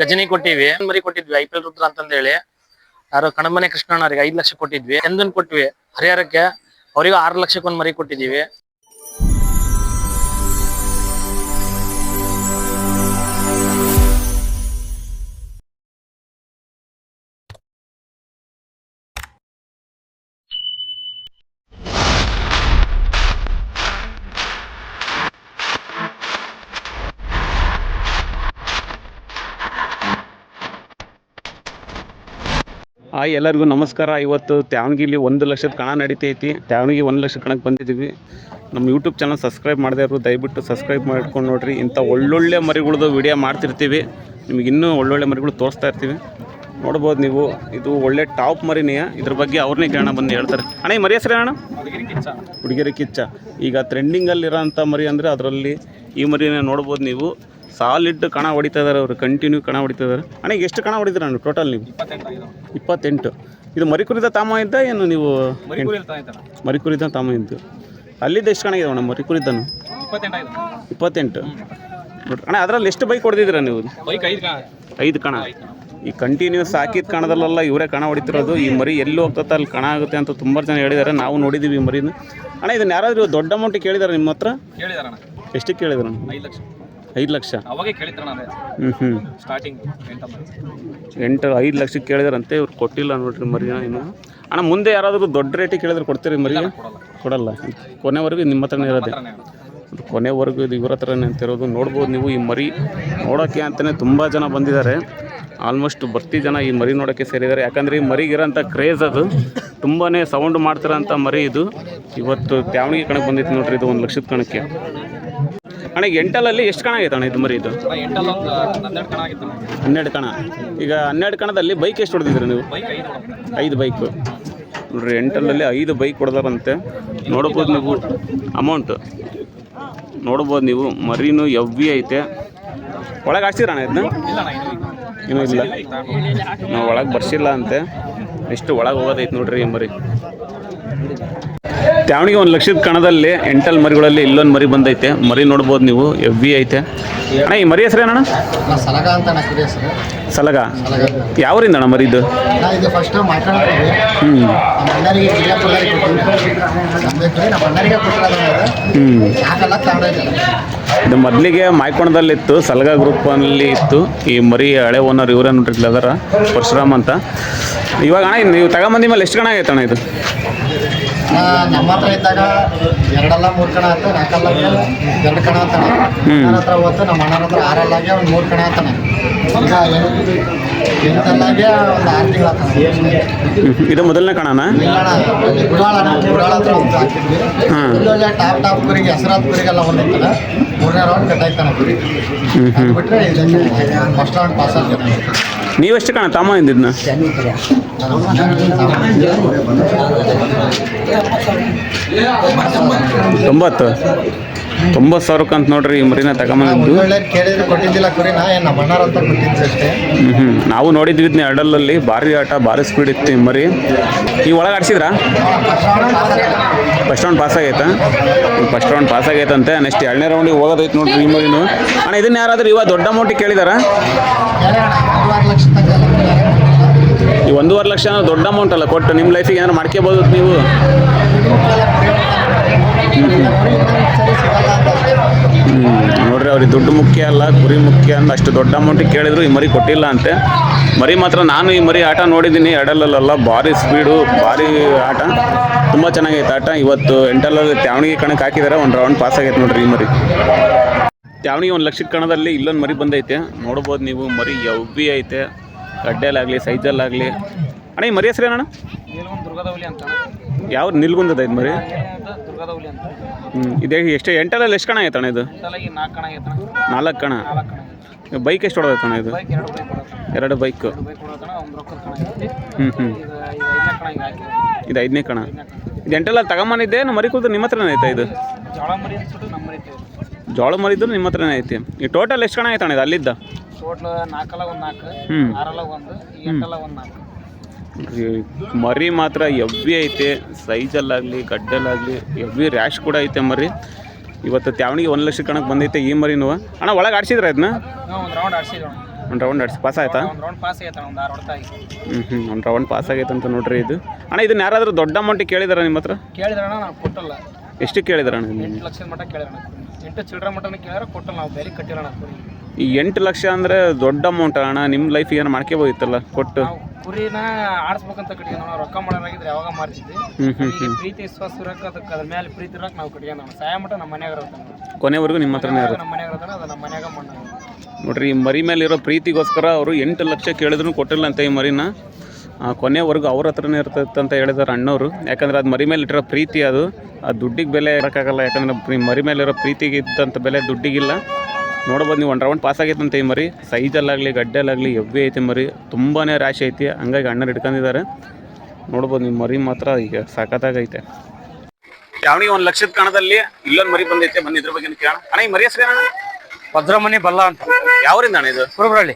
ಗಜನಿ ಕೊಟ್ಟಿವಿ ಮರಿ ಕೊಟ್ಟಿದ್ವಿ? ಐ ಪಿ ಎಲ್ ರುದ್ರ ಅಂತಂದ ಹೇಳಿ ಯಾರು ಕಣಮನೆ ಕೃಷ್ಣಣ್ಣವ್ರಿಗೆ ಐದ್ ಲಕ್ಷ ಕೊಟ್ಟಿದ್ವಿ. ಚಂದನ್ ಕೊಟ್ವಿ ಹರಿಹರಕ್ಕೆ. ಅವ್ರಿಗೆ ಆರು ಲಕ್ಷಕ್ಕೊಂದ್ ಮರಿ ಕೊಟ್ಟಿದೀವಿ ಹಾಯ್, ಎಲ್ಲರಿಗೂ ನಮಸ್ಕಾರ. ಇವತ್ತು ತ್ಯಾವಣಗಿಲಿ ಒಂದು ಲಕ್ಷದ ಕಣ ನಡೀತೈತಿ. ತ್ಯಾವಣಿಗೆ ಒಂದು ಲಕ್ಷ ಕಣಕ್ಕೆ ಬಂದಿದ್ದೀವಿ. ನಮ್ಮ ಯೂಟ್ಯೂಬ್ ಚಾನಲ್ ಸಬ್ಸ್ಕ್ರೈಬ್ ಮಾಡದೇ ದಯವಿಟ್ಟು ಸಬ್ಸ್ಕ್ರೈಬ್ ಮಾಡ್ಕೊಂಡು ನೋಡ್ರಿ. ಇಂಥ ಒಳ್ಳೊಳ್ಳೆ ಮರಿಗಳ್ದು ವಿಡಿಯೋ ಮಾಡ್ತಿರ್ತೀವಿ. ನಿಮಗೆ ಇನ್ನೂ ಒಳ್ಳೊಳ್ಳೆ ಮರಿಗಳು ತೋರಿಸ್ತಾ ಇರ್ತೀವಿ. ನೋಡ್ಬೋದು ನೀವು. ಇದು ಒಳ್ಳೆ ಟಾಪ್ ಮರಿನೇ ಇದ್ರ ಬಗ್ಗೆ ಅವ್ರನ್ನೇ ಕೇಳೋಣ ಬಂದು ಹೇಳ್ತಾರೆ. ಅಣ್ಣ, ಈ ಮರಿ ಹೆಸರು ಅಣ್ಣ ಹುಡುಗಿರಿ ಕಿಚ್ಚ. ಈಗ ಟ್ರೆಂಡಿಂಗಲ್ಲಿರೋಂಥ ಮರಿ ಅಂದರೆ ಅದರಲ್ಲಿ ಈ ಮರಿನ ನೋಡ್ಬೋದು ನೀವು. ಸಾಲಿಡ್ ಕಣ ಹೊಡಿತಾ ಇದಾರೆ ಅವರು ಕಂಟಿನ್ಯೂ ಕಣ ಹೊಡಿತಾ ಇದಾರೆ ಅಣ್ಣ ಈಗ ಎಷ್ಟು ಕಣ ಹೊಡಿತೀರ ಅಣ್ಣ ಟೋಟಲ್ ನೀವು? ಇಪ್ಪತ್ತೆಂಟು. ಇದು ಮರಿಕುರಿದ ತಾಮ ಇದ್ದ ಏನು ನೀವು? ಮರಿಕುರಿದ ತಾಮ ಇದ್ದು. ಅಲ್ಲಿದ್ದ ಎಷ್ಟು ಕಣ ಇದಾವೆ ಅಣ್ಣ ಮರಿ ಕುರಿದನು ಇಪ್ಪತ್ತೆಂಟು. ನೋಡಿ ಅಣ್ಣ ಅದರಲ್ಲಿ ಎಷ್ಟು ಬೈಕ್ ಹೊಡೆದಿದ್ದೀರಾ ನೀವು? ಐದು ಕಣ. ಈ ಕಂಟಿನ್ಯೂಸ್ ಹಾಕಿದ ಕಣದಲ್ಲೆಲ್ಲ ಇವರೇ ಕಣ ಹೊಡಿತಿರೋದು. ಈ ಮರಿ ಎಲ್ಲಿ ಹೋಗ್ತದೆ ಅಲ್ಲಿ ಕಣ ಆಗುತ್ತೆ ಅಂತ ತುಂಬ ಜನ ಹೇಳಿದ್ದಾರೆ. ನಾವು ನೋಡಿದ್ದೀವಿ ಈ ಮರಿನ. ಅಣ್ಣ ಇದನ್ನ ಯಾರಾದರೂ ದೊಡ್ಡ ಅಮೌಂಟ್ ಕೇಳಿದಾರೆ ನಿಮ್ಮ ಹತ್ರ? ಎಷ್ಟು ಕೇಳಿದ್ರು ಐದು ಲಕ್ಷ. ಐದು ಲಕ್ಷ. ಅವಾಗೆ ಹ್ಞೂ ಹ್ಞೂ ಸ್ಟಾರ್ಟಿಂಗ್ ಎಂಟು ಐದು ಲಕ್ಷಕ್ಕೆ ಕೇಳಿದಾರಂತೆ ಇವ್ರು ಕೊಟ್ಟಿಲ್ಲ ನೋಡ್ರಿ ಮರಿ ಇನ್ನು. ಅಣ್ಣ ಮುಂದೆ ಯಾರಾದರೂ ದೊಡ್ಡ ರೇಟಿಗೆ ಕೇಳಿದ್ರೆ ಕೊಡ್ತೀರಿ ಮರಿ? ಕೊಡಲ್ಲ. ಕೊನೆವರೆಗೂ ನಿಮ್ಮ ಹತ್ರನೇ ಇರೋದೆ. ಕೊನೆವರೆಗೂ ಇದು ಇವ್ರ ಹತ್ರನೇ ಅಂತಿರೋದು ನೋಡ್ಬೋದು ನೀವು ಈ ಮರಿ ನೋಡೋಕ್ಕೆ ಅಂತಲೇ ತುಂಬ ಜನ ಬಂದಿದ್ದಾರೆ. ಆಲ್ಮೋಸ್ಟ್ ಬರ್ತಿ ಜನ ಈ ಮರಿ ನೋಡೋಕ್ಕೆ ಸೇರಿದ್ದಾರೆ. ಯಾಕಂದರೆ ಈ ಮರಿಗಿರೋಂಥ ಕ್ರೇಜ್ ಅದು. ತುಂಬಾ ಸೌಂಡ್ ಮಾಡ್ತಿರೋಂಥ ಮರಿ ಇದು. ಇವತ್ತು ತ್ಯಾವಣಿಗೆ ಕಣಕ್ಕೆ ಬಂದಿತ್ತು ನೋಡ್ರಿ ಇದು ಒಂದು ಲಕ್ಷದ ಕಣಕ್ಕೆ. ಅಣ್ಣ ಈಗ ಎಂಟಲಲ್ಲಿ ಎಷ್ಟು ಕಣ ಆಗೈತೆ ಅಣ್ಣ ಇದು ಮರಿ ಇದು? ಹನ್ನೆರಡು ಕಣ ಆಗಿತ್ತು ಹನ್ನೆರಡು ಕಣ. ಈಗ ಹನ್ನೆರಡು ಕಣದಲ್ಲಿ ಬೈಕ್ ಎಷ್ಟು ಹೊಡೆದಿದ್ರಿ ನೀವು? ಐದು ಬೈಕು ನೋಡ್ರಿ ಎಂಟಲಲ್ಲಿ ಐದು ಬೈಕ್ ಹೊಡೆದಾರಂತೆ. ನೋಡ್ಬೋದು ನೀವು ಅಮೌಂಟ್ ನೋಡ್ಬೋದು ನೀವು ಮರಿನೂ ಎವ್ವಿ ಐತೆ. ಒಳಗೆ ಹಾಕ್ಸಿರಣ್ಣ ಇದನ್ನ? ಇನ್ನೂ ಇಲ್ಲ. ನಾವು ಒಳಗೆ ಬರ್ಸಿಲ್ಲ ಅಂತೆ. ಎಷ್ಟು ಒಳಗೆ ಹೋಗೋದೈತೆ ನೋಡ್ರಿ ಮರಿ. ತ್ಯಾವಣಿಗೆ ಒಂದು ಲಕ್ಷದ ಕಣದಲ್ಲಿ ಎಂಟಲ್ ಮರಿಗಳಲ್ಲಿ ಇಲ್ಲೊಂದು ಮರಿ ಬಂದೈತೆ. ಮರಿ ನೋಡ್ಬೋದು ನೀವು ಎವ್ವಿ ಐತೆ. ಅಣ್ಣ ಈ ಮರಿ ಹೆಸರೇನಣ್ಣ ಅಣ್ಣ? ಸಲಗ ಯಾವರಿಂದ ಅಣ್ಣ ಮರಿ ಇದು ಇದು ಹ್ಞೂ ಮೊದಲಿಗೆ ಮಾಯ್ಕೊಂಡದಲ್ಲಿತ್ತು ಸಲಗ ಗ್ರೂಪಲ್ಲಿ ಇತ್ತು. ಈ ಮರಿ ಹಳೆ ಓನರ್ ಇವರೇ ನೋಡ್ರಿ ಅದರ. ಪರಶುರಾಮ್ ಅಂತ. ಇವಾಗ ಅಣ್ಣ ನೀವು ತಗೊಂಬಂದಿ ಮೇಲೆ ಎಷ್ಟು ಕಣ ಆಗೈತೆ ಅಣ್ಣ ಇದು? ನಮ್ಮ ಹತ್ರ ಇದ್ದಾಗ ಎರಡಲ್ಲ ಮೂರು ಕಣ ಅಂತ ನಾಲ್ಕಲ್ಲ ಎರಡು ಕಣ ಅಂತ. ನನ್ನ ಹತ್ರ ಹೋಯ್ತು ನಮ್ಮ ಅಣ್ಣನ ಹತ್ರ ಆರಲ್ಲಾಗೆ ಒಂದು ಮೂರು ಕಣ ಅಂತಾನೆ. ಈಗ ಎಂಟಲ್ಲಾಗೆ ಒಂದು ಆರು ತಿಂಗಳು. ಇದು ಮೊದಲನೇ ಕಣನ? ಗುಡಾಳ ಗುಡಾಳ ಹತ್ರ ಒಂದು ಹಾಕಿದ್ವಿ ಇಲ್ಲೊಳ್ಳೆ ಟಾಪ್ ಟಾಪ್ ಕುರಿಗೆ ಹೆಸರಾದ ಕುರಿಗೆಲ್ಲ ಒಂದಿತ್ತಲ್ಲ ಮೂರನೇ ರೌಂಡ್ ಕಟ್ಟಾಯ್ತಾನ ಕುರಿ ಬಿಟ್ಟರೆ ಇದಕ್ಕೆ ಫಸ್ಟ್ ರೌಂಡ್ ಪಾಸ್ ಆಗ್ತದೆ. ನೀವೆಷ್ಟು ಕಣ ತಮ್ಮ ಇಂದಿದ್ನ ತೊಂಬತ್ತು. ತೊಂಬತ್ತು ಸಾವಿರಕ್ಕೆ ಅಂತ ನೋಡ್ರಿ ಈ ಮರಿನ ತಗೊಂಬಂದಿದ್ದು. ಹ್ಮ್ ಕೇಳಿದ್ರೆ ಕೊಟ್ಟಿದ್ದಿಲ್ಲ ಕುರಿನ ಏನು ನಮ್ಮ ಅಣ್ಣಾರ ಅಂತ ಕೊಟ್ಟಿದ್ದು ಅಷ್ಟೇ. ಹ್ಞೂ ಹ್ಞೂ ನಾವು ನೋಡಿದ್ವಿ ಇದನ್ನ ಎರಡಲ್ಲಲ್ಲಿ ಭಾರಿ ಆಟ ಭಾರಿ ಸ್ಪೀಡ್ ಇತ್ತು ಈ ಮರಿ. ಈ ಒಳಗೆ ಆಡ್ಸಿದ್ರ? ಫಸ್ಟ್ ರೌಂಡ್ ಪಾಸ್ ಆಗೈತ? ಫಸ್ಟ್ ರೌಂಡ್ ಪಾಸ್ ಆಗೈತಂತೆ. ನೆಕ್ಸ್ಟ್ ಎರಡನೇ ರೌಂಡಿಗೆ ಹೋಗೋದೈತೆ ನೋಡ್ರಿ ಈ ಮರಿನು. ಅಣ್ಣ ಇದನ್ನ ಯಾರಾದ್ರೂ ಇವಾಗ ದೊಡ್ಡ ಅಮೌಂಟಿಗೆ ಕೇಳಿದಾರ? ಲಕ್ಷ ಈ ಒಂದೂವರೆ ಲಕ್ಷ ಅಂದ್ರೆ ದೊಡ್ಡ ಅಮೌಂಟ್ ಅಲ್ಲ ಕೊಟ್ಟು ನಿಮ್ಮ ಲೈಫಿಗೆ ಏನಾರು ಮಾಡ್ಕೋಬೋದು ನೀವು? ನೋಡ್ರಿ ಅವ್ರಿಗೆ ದುಡ್ಡು ಮುಖ್ಯ ಅಲ್ಲ, ಗುರಿ ಮುಖ್ಯ ಅಂದ ಅಷ್ಟು ದೊಡ್ಡ ಅಮೌಂಟಿಗೆ ಕೇಳಿದ್ರು ಈ ಮರಿ ಕೊಟ್ಟಿಲ್ಲ ಅಂತೆ. ಮರಿ ಮಾತ್ರ ನಾನು ಈ ಮರಿ ಆಟ ನೋಡಿದ್ದೀನಿ, ಎರಡಲ್ಲಲ್ಲ ಭಾರಿ ಸ್ಪೀಡು ಭಾರಿ ಆಟ. ತುಂಬ ಚೆನ್ನಾಗೈತೆ ಆಟ. ಇವತ್ತು ಎಂಟಲ್ಲಲ್ಲಿ ತ್ಯಾವಣಿಗೆ ಕಣಕ್ಕೆ ಹಾಕಿದ್ದಾರೆ ಒಂದು ರೌಂಡ್ ಪಾಸ್ ಆಗೈತೆ ನೋಡ್ರಿ ಈ ಮರಿ. ತ್ಯಾವಣಿಗೆ ಒಂದು ಲಕ್ಷದ ಕಣದಲ್ಲಿ ಇಲ್ಲೊಂದು ಮರಿ ಬಂದೈತೆ. ನೋಡ್ಬೋದು ನೀವು, ಮರಿ ಎವ್ವಿ ಐತೆ ಗಡ್ಡೆಲಾಗಲಿ ಸೈಜಲ್ಲಾಗಲಿ. ಅಣ್ಣ, ಈ ಮರಿ ಹೆಸರು ಏನಣ್ಣ ಯಾವ ನಿಲ್ಗುಂದದ ಇದು ಮರಿ? ಹ್ಞೂ ಇದೇ ಎಷ್ಟು, ಎಂಟರಲ್ಲಿ ಎಷ್ಟು ಕಣ ಐತಣ್ಣ ಇದು? ನಾಲ್ಕು ಕಣ. ಬೈಕ್ ಎಷ್ಟು ಹೊಡೆದೈತಣ ಇದು? ಎರಡು ಬೈಕ್ ಇದು ಐದನೇ ಕಣ. ಇದು ಎಂಟೆಲ್ಲ ತಗೊಂಬಂದಿದ್ದೆ ಮರಿ ಕೂತು ನಿಮ್ಮ ಹತ್ರನೇ ಐತೆ ಇದು? ಜೋಳ ಮರಿದ್ರು ನಿಮ್ಮ ಹತ್ರನೇ ಐತಿ. ಈ ಟೋಟಲ್ ಎಷ್ಟು ಕಣ ಐತಣ್ಣ ಇದು ಅಲ್ಲಿದ್ದ? ಟೋಟ್ಲ್ ನಾಲ್ಕಲ್ಲ ಒಂದು ನಾಲ್ಕು ಹ್ಞೂ ಆರಲ್ಲ ಒಂದು ಈ ಎಂಟಲ್ಲ ಒಂದು ನಾಲ್ಕು. ಈ ಮರಿ ಮಾತ್ರ ಎವ್ವಿ ಐತೆ ಸೈಜಲ್ಲಾಗಲಿ ಗಡ್ಡಲ್ಲಾಗಲಿ ಎವ್ವಿ ರ್ಯಾಶ್ ಕೂಡ ಐತೆ ಮರಿ. ಇವತ್ತು ತ್ಯಾವಣಿಗೆ ಒಂದು ಲಕ್ಷ ಕಣಕ್ಕೆ ಬಂದೈತೆ ಈ ಮರಿ ಮರಿನೂ. ಅಣ್ಣ ಒಳಗೆ ಆಡ್ಸಿದ್ರ ಇದನ್ನ ನಾವು ಒಂದು ರೌಂಡ್ ಆಡ್ಸಿದ್ವಿ ಒಂದು ರೌಂಡ್ ನಡ್ಸಿ ಪಾಸ್ ಆಯ್ತಾ? ಒಂದು ರೌಂಡ್ ಪಾಸ್ ಆಗೈತೆ ಒಂದು ಆರು ಹೊಡ್ತಾ ಆಗಿ ಹ್ಞೂ ಹ್ಞೂ ಒಂದು ರೌಂಡ್ ಪಾಸ್ ಆಗೈತೆ ಅಂತ ನೋಡ್ರಿ ಇದು. ಅಣ್ಣ ಇದನ್ನ ಯಾರಾದರೂ ದೊಡ್ಡ ಅಮೌಂಟಿಗೆ ಕೇಳಿದಾರ ನಿಮ್ಮ ಹತ್ರ? ಕೇಳಿದಾರ ನಾವು ಕೊಟ್ಟಲ್ಲ. ಎಷ್ಟು ಕೇಳಿದಾರ ಅಣ್ಣ ಎಂಟು ಲಕ್ಷದ ಮಟ್ಟ ಕೇಳಿದ್ರಣ ಎಂಟು ಚಿಲ್ಡ್ರ ಮಟನ ಕೇಳಿದ್ರೆ ಕೊಟ್ಟಲ್ಲ ನಾವು ಕಟ್ಟಿರೋಣ ಕುರಿ ಈ ಎಂಟು ಲಕ್ಷ ಅಂದರೆ ದೊಡ್ಡ ಅಮೌಂಟ್ ಅಣ್ಣ? ನಿಮ್ಮ ಲೈಫ್ ಏನು ಮಾಡ್ಕೋಬೋದಿತ್ತಲ್ಲ ಕೊಟ್ಟು? ನಾವು ಕುರಿನ ಆಡಿಸ್ಬೇಕಂತ ಕಟ್ಗೆ ನಾವು ರೊಕ್ಕ ಮಾಡೋದಾಗಿದ್ರೆ ಯಾವಾಗ ಮಾರ್ತಿದ್ವಿ? ಈಗ ಪ್ರೀತಿ ವಿಶ್ವಾಸ ಇರೋಕೆ ಅದಕ್ಕೆ ಅದ್ರ ಮೇಲೆ ಪ್ರೀತಿ ಇರೋಕೆ ನಾವು ಕಟ್ಗೆ ನಾವು ಸಹಾಯ ಮಟ್ಟ ನಮ್ಮ ಮನ್ಯಾಗ ಇರುತ್ತೆ ಕೊನೆವರೆಗೂ ನಿಮ್ಮ ಹತ್ರನೇ ಇರೋದು? ನಮ್ಮ ಮನ್ಯಾಗ ಇರೋದ್ರೆ ಅದು ನಮ್ಮ ಮನ್ಯಾಗ ಮಾಡೋಣ ನೋಡ್ರಿ ಈ ಮರಿ ಮೇಲೆ ಇರೋ ಪ್ರೀತಿಗೋಸ್ಕರ ಅವರು ಎಂಟು ಲಕ್ಷ ಕೇಳಿದ್ರು ಕೊಟ್ಟಿಲ್ಲ ಅಂತ ಈ ಮರಿನ. ಕೊನೆವರೆಗೂ ಅವ್ರ ಹತ್ರನೇ ಇರ್ತೈತೆ ಅಂತ ಹೇಳಿದಾರೆ ಅಣ್ಣವರು. ಯಾಕಂದ್ರೆ ಅದು ಮರಿ ಮೇಲೆ ಇಟ್ಟಿರೋ ಪ್ರೀತಿ ಅದು. ಆ ದುಡ್ಡಿಗೆ ಬೆಲೆ ಇರೋಕ್ಕಾಗಲ್ಲ. ಯಾಕಂದ್ರೆ ಮರಿ ಮೇಲೆ ಇರೋ ಪ್ರೀತಿಗೆ ಇದ್ದಂಥ ಬೆಲೆ ದುಡ್ಡಿಗಿಲ್ಲ. ನೋಡ್ಬೋದು ನೀವು ಒಂದು ರೌಂಡ್ ಪಾಸ್ ಅಂತ ಈ ಮರಿ. ಸೈಜಲ್ಲಾಗಲಿ ಗಡ್ಡೆಲ್ಲಾಗಲಿ ಎವ್ವಿ ಐತಿ ಮರಿ. ತುಂಬಾ ರಾಶಿ ಐತಿ. ಹಂಗಾಗಿ ಅಣ್ಣರು ಇಟ್ಕೊಂಡಿದ್ದಾರೆ. ನೋಡ್ಬೋದು ನಿಮ್ಮ ಮರಿ ಮಾತ್ರ ಈಗ ಸಾಕತ್ತಾಗೈತೆ ಯಾವನಿಗೆ ಒಂದು ಲಕ್ಷದ ಕಣದಲ್ಲಿ ಇಲ್ಲೊಂದು ಮರಿ ಬಂದೈತೆ. ಬನ್ನಿ ಇದ್ರ ಬಗ್ಗೆ ಕೇಳೋಣ. ಅಣ್ಣ ಈ ಮರಿ ಹೆಸರು ಭದ್ರಮನಿ ಬಲ್ಲ ಅಂತ. ಯಾವರಿಂದ ಅಣ್ಣ ಇದು? ಕುರುಬ್ರಳ್ಳಿ.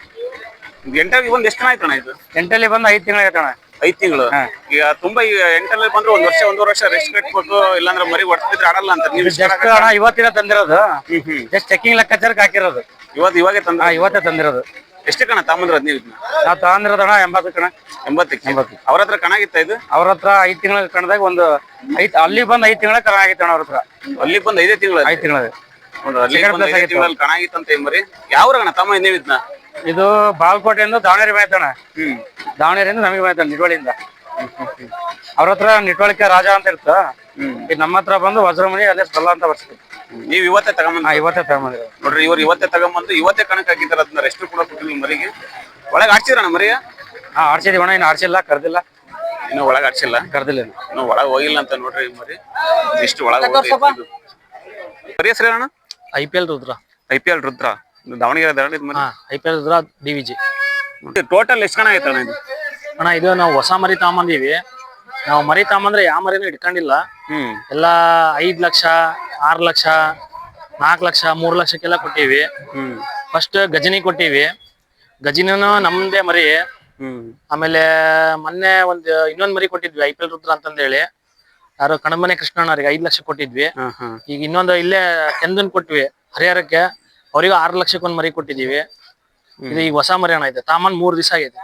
ಎಂಟಾಗಿ ಒಂದು ಎಷ್ಟು ಜನ ಅಣ್ಣ ಇದು? ಎಂಟಲ್ಲಿ ಬಂದು ಐದು ತಿಂಗಳು ಆಯ್ತಣ್ಣ ಐದ್ ತಿಂಗಳು? ಈಗ ತುಂಬಾ ಈಗ ಎಂಟಲ್ಲಿ ಬಂದ್ರೆ ಒಂದ್ ವರ್ಷ ಒಂದೂವರೆ ವರ್ಷ ರೆಸ್ಪೆಕ್ಟ್ ಕೊಟ್ಟು ಇಲ್ಲಾಂದ್ರೆ ಮರಿ ಹೊಡ್ತಿದ್ರೆ ಆಡಲ್ಲ ಅಂತ ನೀವು ಜಸ್ಟ್ ಅಣ್ಣ ಇವತ್ತಿನ ತಂದಿರೋದು. ಜಸ್ಟ್ ಚೆಕಿಂಗ್ ಲೆಕ್ಕಾಚಾರಕ್ಕೆ ಹಾಕಿರೋದು. ಇವತ್ತು ಇವಾಗೆ ತಂದ ಇವತ್ತೇ ತಂದಿರೋದು. ಎಷ್ಟು ಕಣ ತಾಮಂದ್ರ ನೀವು ನಾ ನಾವು ತಗೊಂಡಿರೋದಣ್ಣ ಎಂಬತ್ತು ಕಣ ಎಂಬತ್ತಕ್ಕೆ ಅವ್ರ ಹತ್ರ ಕಣಾಗಿತ್ತ ಇದು? ಅವ್ರ ಹತ್ರ ಐದು ತಿಂಗಳ ಕಣದಾಗ ಒಂದು ಐದು ಅಲ್ಲಿ ಬಂದು ಐದು ತಿಂಗಳ ಕಣ ಆಗಿತ್ತು ಅಣ್ಣ ಅವ್ರ ಹತ್ರ. ಅಲ್ಲಿ ಬಂದು ಐದೇ ತಿಂಗಳು ಐದು ತಿಂಗಳ ಅಲ್ಲಿ ಬಂದ್ ಐದೇ ಕಣ ಆಗಿತ್ತಂತ ಈ ಮರಿ? ಯಾವ ಕಣ ತಮ್ಮ ನೀವು ಇದನ್ನ? ಇದು ಬಾಗಲಕೋಟೆಯಿಂದ ದಾವಣಗೆರೆ ಹ್ಮ್. ದಾವಣಗೆರೆಯಿಂದ ನಮಗೆ ಬಾಯ್ತಾನೆ ನಿಟ್ವಳಿಯಿಂದ. ಅವ್ರ ಹತ್ರ ನಿಟ್ವಳಿಕೆ ರಾಜ ಅಂತ ಇರ್ತ ಈಗ ನಮ್ಮ ಹತ್ರ ಬಂದು ವಜ್ರಮಣಿ ಅಲ್ಲೇ ಬಲ್ಲ ಅಂತ ಬರ್ಸ್ತೀವಿ ನೀವು ಇವತ್ತೇ ತಗೊಂಬಂದ್ ಇವತ್ತೇ ತಗೊಂಬಂದ್ರಿ ನೋಡ್ರಿ ಇವ್ರು ಇವತ್ತೇ ತಗೊಂಬಂದು ಇವತ್ತೇ ಕಣಕ್ ಹಾಕಿದಾರ ಅದನ್ನ ರೆಸ್ಟ್ ಕೂಡ ಕೊಟ್ಟಿಲ್ಲ ಮರಿಗೆ ಒಳಗೆ ಆಡ್ಸಿದ್ರಣ ಮರಿಯ ಹಾ ಆಡ್ಸಿದ್ವಿ ಅಣ್ಣ ಇನ್ನು ಆಡ್ಸಿಲ್ಲ ಕರ್ದಿಲ್ಲ. ಇನ್ನು ಒಳಗೆ ಆಡ್ಸಿಲ್ಲ? ಕರ್ದಿಲ್ಲ ಇನ್ನು. ಒಳಗ್ ಹೋಗಿಲ್ಲ ಅಂತ ನೋಡ್ರಿ ಮರಿ. ಇಷ್ಟು ಒಳಗೆ ಹೋಗಿ ಮರಿ ಹೆಸರು ಅಣ್ಣ I P L Rudra. I P L Rudra. Davanagere ಹಾ I P L Rudra D V G. Total ಎಷ್ಟು ಕಣ ಅಣ್ಣ ಇದು ಅಣ್ಣ ಇದು ನಾವು ಹೊಸ ಮರಿ ತಗೊಂಬಂದೀವಿ. ನಾವು ಮರಿ ತಗೊಂಬಂದ್ರೆ ಯಾವ ಮರಿನೂ ಇಟ್ಕೊಂಡಿಲ್ಲ. ಹ್ಮ್. ಎಲ್ಲ ಐದ್ ಲಕ್ಷ ಆರ್ ಲಕ್ಷ ನಾಲ್ಕು ಲಕ್ಷ ಮೂರ್ ಲಕ್ಷಕ್ಕೆಲ್ಲ ಕೊಟ್ಟಿವಿ. ಹ್ಮ್. ಫಸ್ಟ್ ಗಜನಿ ಕೊಟ್ಟಿವಿ. ಗಜನಿನೂ ನಮ್ದೇ ಮರಿ. ಹ್ಮ್. ಆಮೇಲೆ ಮೊನ್ನೆ ಒಂದ್ ಇನ್ನೊಂದ್ ಮರಿ ಕೊಟ್ಟಿದ್ವಿ ಐ ಪಿ ಎಲ್ ರುದ್ರ ಅಂತಂದೇಳಿ. ಯಾರು ಕಣಮನೆ ಕೃಷ್ಣಣ್ಣವ್ರಿಗೆ ಐದ್ ಲಕ್ಷ ಕೊಟ್ಟಿದ್ವಿ. ಹಾ ಹಾ. ಈಗ ಇನ್ನೊಂದು ಇಲ್ಲೇ ಕೆಂದನ್ ಕೊಟ್ವಿ ಹರಿಹರಕ್ಕೆ. ಅವ್ರಿಗೆ ಆರು ಲಕ್ಷಕ್ಕೆ ಒಂದ್ ಮರಿ ಕೊಟ್ಟಿದೀವಿ ಇದು ಈಗ ಹೊಸ ಮರಿ ಅಣ್ಣ ಇದೆ. ತಾಮನ್ ಮೂರ್ ದಿವಸ ಆಗೈತೆ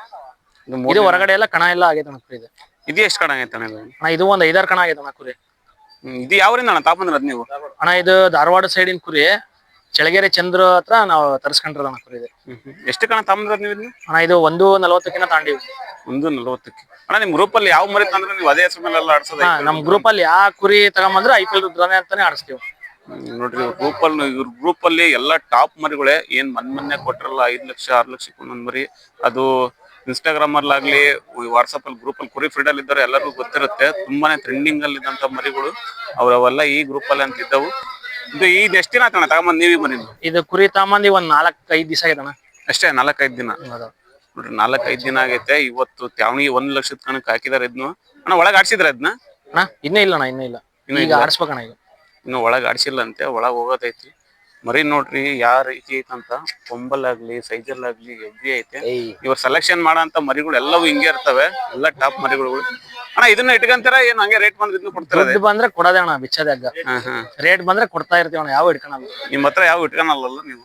ಇದು ಹೊರಗಡೆ ಎಲ್ಲ ಕಣ ಎಲ್ಲ ಆಗೈತೆ ಅಣ್ಣ ಕುರಿ ಇದು. ಇದು ಎಷ್ಟು ಕಣ ಆಗೈತಣ್ಣ ಇದು? ಅಣ್ಣ ಇದು ಒಂದ್ ಐದಾರು ಕಣ ಆಗೈತೆ ಅಣ್ಣ ಕುರಿ. ಹ್ಮ್, ಇದು ಯಾವ್ರಿಂದ ಅಣ್ಣ ತಾಪಂದ್ರದ್ ನೀವು? ಅಣ್ಣ ಇದು ಧಾರವಾಡ ಸೈಡಿನ ಕುರಿ. ಚಳಗೆರೆ ಚಂದ್ರ ಹತ್ರ ನಾವು ತರಿಸ್ಕೊಂಡಿರೋದು ಅಣ್ಣ ಕುರಿ ಇದು. ಹ್ಮ್, ಹ್ಮ್. ಎಷ್ಟು ಕಣ ತಾಪಂದ್ರದ್ ನೀವು ಇದನ್ನ ಅಣ್ಣ ಇದು ಒಂದು ನಲವತ್ತಕ್ಕಿಂತ ತಾಂಡಿವಿ. ಒಂದು ನಲವತ್ತಕ್ಕೆ. ಅಣ್ಣ ನಿಮ್ ಗ್ರೂಪ್ ಅಲ್ಲಿ ಯಾವ ಮರಿ ತಂದ್ರೆ ನೀವು ಅದೇ ಹೆಸರು ಮೇಲೆಲ್ಲ ಆಡ್ಸೋದು ಹಾ ನಮ್ ಗ್ರೂಪ್ ಅಲ್ಲಿ ಯಾವ ಕುರಿ ತಗೊಂಬಂದ್ರೆ ಐ ಪಿ ಎಲ್ ರುದ್ರನೇ ಅಂತಾನೆ ಆಡಿಸ್ತೀವಿ. ನೋಡ್ರಿ ಗ್ರೂಪ್ ಅಲ್ಲಿ ಇವ್ರ ಗ್ರೂಪ್ ಅಲ್ಲಿ ಎಲ್ಲಾ ಟಾಪ್ ಮರಿಗಳೇ. ಏನ್ ಮನ್ ಮೊನ್ನೆ ಕೊಟ್ರಲ್ಲ ಐದ್ ಲಕ್ಷ ಆರ್ ಲಕ್ಷ ಒಂದೊಂದ್ ಮರಿ. ಅದು ಇನ್ಸ್ಟಾಗ್ರಾಮ್ ಅಲ್ಲಾಗ್ಲಿ ವಾಟ್ಸಪ್ ಅಲ್ಲಿ ಗ್ರೂಪ್ ಅಲ್ಲಿ ಕುರಿ ಫೀಡ್ ಅಲ್ಲಿ ಇದ್ದಾರೆ ಎಲ್ಲರಿಗೂ ಗೊತ್ತಿರುತ್ತೆ. ತುಂಬಾನೇ ಟ್ರೆಂಡಿಂಗ್ ಅಲ್ಲಿ ಇದ್ದಂತ ಮರಿಗಳು. ಅವರವೆಲ್ಲ ಈ ಗ್ರೂಪ್ ಅಲ್ಲಿ ಅಂತ ಇದ್ದವು. ಇದು ಈ ಎಷ್ಟು ದಿನ ಆತಣ್ಣ? ತಗೊಂಬಂದ್ ನೀವಿ ಮರಿ ಇದು ಕುರಿ ತಗೊಂಬಂದಿ ಒಂದ್ ನಾಲ್ಕ್ ಐದ್ ದಿವಸ ಆಗಿದೆ ಅಣ್ಣ. ಅಷ್ಟೇ ನಾಲ್ಕೈದು ದಿನ. ನೋಡ್ರಿ ನಾಲ್ಕೈದು ದಿನ ಆಗೈತೆ. ಇವತ್ತು ತ್ಯಾವಣಿ ಒಂದ್ ಲಕ್ಷದ ಕಣಕ್ ಹಾಕಿದಾರೆ ಇದನ್ನು ಅಣ್ಣ ಒಳಗ್ ಆಡ್ಸಿದ್ರ ಅದನ್ನ ಅಣ್ಣ ಇನ್ನೂ ಇಲ್ಲ ಅಣ್ಣ ಇನ್ನೂ ಇಲ್ಲ. ಈಗ ಆಡ್ಸ್ಬೇಕಣ್ಣ ಈಗ. ಇನ್ನು ಒಳಗೆ ಆಡ್ಸಿಲ್ಲ ಅಂತೆ ಒಳಗ್ ಹೋಗೋದೈತಿ. ಮರಿ ನೋಡ್ರಿ ಯಾವ ರೀತಿ ಐತಂತ ಸೈಜಲ್ ಸೈಜಲ್ಲಾಗ್ಲಿ ಎವ್ವಿ ಐತೆ. ಇವ್ರ ಸೆಲೆಕ್ಷನ್ ಮಾಡೋಂತ ಮರಿಗಳು ಎಲ್ಲವೂ ಹಿಂಗೆ ಇರ್ತವೆ ಎಲ್ಲ ಟಾಪ್ ಮರಿಗಳು. ಅಣ್ಣ ಇದನ್ನ ಇಟ್ಕೊಂತಾರ ಏನ್ ಹಂಗೆ ರೇಟ್ ಬಂದ್ರೆ ಇದನ್ನ ಕೊಡ್ತಾರ ದುಡ್ಡು ಬಂದ್ರೆ ಕೊಡೋದೇ ಅಣ್ಣ ಬಿಚ್ಚದಾಗ ರೇಟ್ ಬಂದ್ರೆ ಕೊಡ್ತಾ ಇರ್ತೀವಿ ಅಣ್ಣ ಯಾವ ಇಟ್ಕೊಳಲ್ಲ. ನಿಮ್ಮ ಹತ್ರ ಯಾವ ಇಟ್ಕೊಳಲ್ಲ ನೀವು?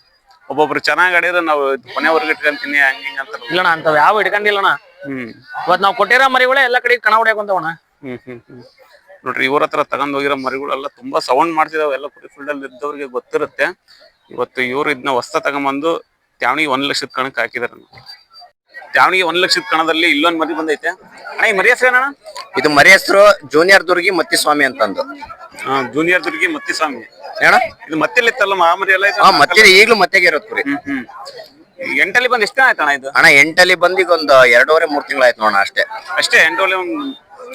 ಒಬ್ಬೊಬ್ರು ಚೆನ್ನಾಗಿ ಆಡಿದ್ರೆ ನಾವು ಕೊನೆವರೆಗೂ ಇಟ್ಕೊಂತೀನಿ ಹಂಗ ಹಿಂಗ ಅಂತ. ಇಲ್ಲಣ್ಣ ಅಂತವ್ ಯಾವ ಇಟ್ಕೊಂಡಿಲ್ಲ ಅಣ್ಣ ಹ್ಮ್. ಇವತ್ ನಾವು ಕೊಟ್ಟಿರೋ ಮರಿಗಳೇ ಎಲ್ಲ ಕಡೆ ಕಣ ಹೊಡ್ಯಾಕ ಕುಂತಾವಣ್ಣ ಹ್ಮ್ ಹ್ಮ್ ಹ್ಮ್. ನೋಡ್ರಿ ಇವ್ರ ಹತ್ರ ತಗೊಂಡ್ ಹೋಗಿರೋ ಮರಿಗಳೆಲ್ಲ ತುಂಬಾ ಸೌಂಡ್ ಮಾಡ್ತಿದಾವೆ. ಎಲ್ಲ ಕುರಿ ಫೀಲ್ಡ್ ಅಲ್ಲಿ ಇದ್ದವ್ರಿಗೆ ಗೊತ್ತಿರುತ್ತೆ. ಇವತ್ತು ಇವ್ರು ಇದನ್ನ ಹೊಸ ತಗೊಂಬಂದು ತ್ಯಾವಣಿಗೆ ಒಂದ್ ಲಕ್ಷದ ಕಣಕ್ ಹಾಕಿದಾರೆ ತ್ಯಾವಣಿಗೆ ಒಂದ್ ಲಕ್ಷದ ಕಣದಲ್ಲಿ ಇಲ್ಲೊಂದ್ ಮರಿ ಬಂದೈತೆ. ಅಣ್ಣ ಈ ಮರಿ ಹೆಸರು ಏನಣ್ಣ? ಇದು ಮರಿ ಹೆಸರು ಜೂನಿಯರ್ ದುರ್ಗಿ ಮತ್ತಿಸ್ವಾಮಿ ಅಂತಂದು. ಜೂನಿಯರ್ ದುರ್ಗಿ ಮತ್ತಿಸ್ವಾಮಿ. ಅಣ್ಣ ಇದು ಮತ್ತೆಲ್ಲಿತ್ತಲ್ಲ ಮಾಮರಿ ಎಲ್ಲ ಹಾ ಮತ್ತೆ ಈಗಲೂ ಮತ್ತೆಗೆ ಇರೋದು ಕುರಿ. ಹ್ಮ್ ಹ್ಮ್. ಈ ಎಂಟಲ್ಲಿ ಬಂದ್ ಎಷ್ಟು ಆಯ್ತಣ್ಣ ಇದು? ಅಣ್ಣ ಎಂಟಲ್ಲಿ ಬಂದ್ ಈಗ ಒಂದು ಎರಡೂವರೆ ಮೂರ್ ತಿಂಗಳಾಯ್ತು ನೋಡೋಣ ಅಷ್ಟೇ. ಅಷ್ಟೇ ಎಂಟೋಲಿ ಒಂದ್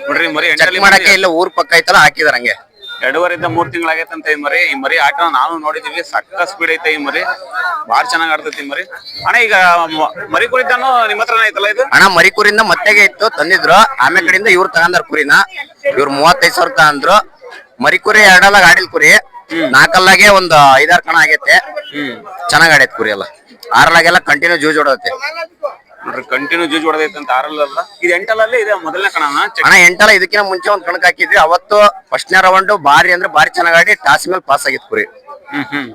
ನೋಡ್ರಿ ಈ ಮರಿ ಚೆಕ್ ಮಾಡಕ್ಕೆ ಇಲ್ಲ ಊರ್ ಪಕ್ಕ ಐತಲ್ಲ ಹಾಕಿದಾರ ಹಂಗೆ. ಎರಡೂವರೆಯಿಂದ ಮೂರ್ ತಿಂಗಳಾಗೈತಂತ ಈ ಮರಿ. ಈ ಮರಿ ಆಟ ನಾನು ನೋಡಿದೀವಿ ಸಕ್ಕ ಸ್ಪೀಡ್ ಐತೆ ಈ ಮರಿ. ಬಾಳ ಚೆನ್ನಾಗ್ ಆಡ್ತೈತಿ ಮರಿ. ಅಣ್ಣ ಈಗ ಮ- ಮರಿ ಕುರಿತಾನು ನಿಮ್ಮ ಹತ್ರನೇ ಐತಲ್ಲ ಇದು? ಅಣ್ಣ ಮರಿ ಕುರಿಯಿಂದ ಮತ್ತೆಗೆ ಇತ್ತು ತಂದಿದ್ರು. ಆಮೇಲೆ ಕಡೆಯಿಂದ ಇವ್ರು ತಗೊಂಡಾರ ಕುರಿನ. ಇವ್ರು ಮೂವತ್ತೈದು ಸಾವಿರ ತಗಂದ್ರು ಮರಿ ಕುರಿ ಎರಡಲ್ಲಾಗ ಆಡಿಲ್ ಕುರಿ. ನಾಲ್ಕಲ್ಲಾಗೆ ಒಂದ್ ಐದಾರು ಕಣ ಆಗೈತೆ. ಚೆನ್ನಾಗ್ ಆಡೈತ್ ಕುರಿ ಎಲ್ಲ. ಆರಲಾಗೆಲ್ಲ ಕಂಟಿನ್ಯೂ ಜೂಜ್ ಹೊಡತ್ತೆ ನೋಡ್ರಿ ಕಂಟಿನ್ಯೂ ಜೂಜ್ ಹೊಡೆದೈತೆ ಅಂತ ಆರಲ್ಲ ಇದು ಎಂಟಲ್ಲೇ ಇದೆ ಮೊದಲನೇ ಕಣ ಅಣ್ಣ ಎಂಟಲ್ಲ ಇದಕ್ಕಿಂತ ಮುಂಚೆ ಒಂದ್ ಕಣಕ್ ಹಾಕಿದ್ವಿ. ಅವತ್ತು ಫಸ್ಟ್ನೇ ರೌಂಡ್ ಬಾರಿ ಅಂದ್ರೆ ಬಾರಿ ಚೆನ್ನಾಗ್ ಆಡಿ ಟಾಸ್ ಮೇಲೆ ಪಾಸ್ ಆಗಿತ್ತು ಕುರಿ ಹ್ಮ್ ಹ್ಮ್.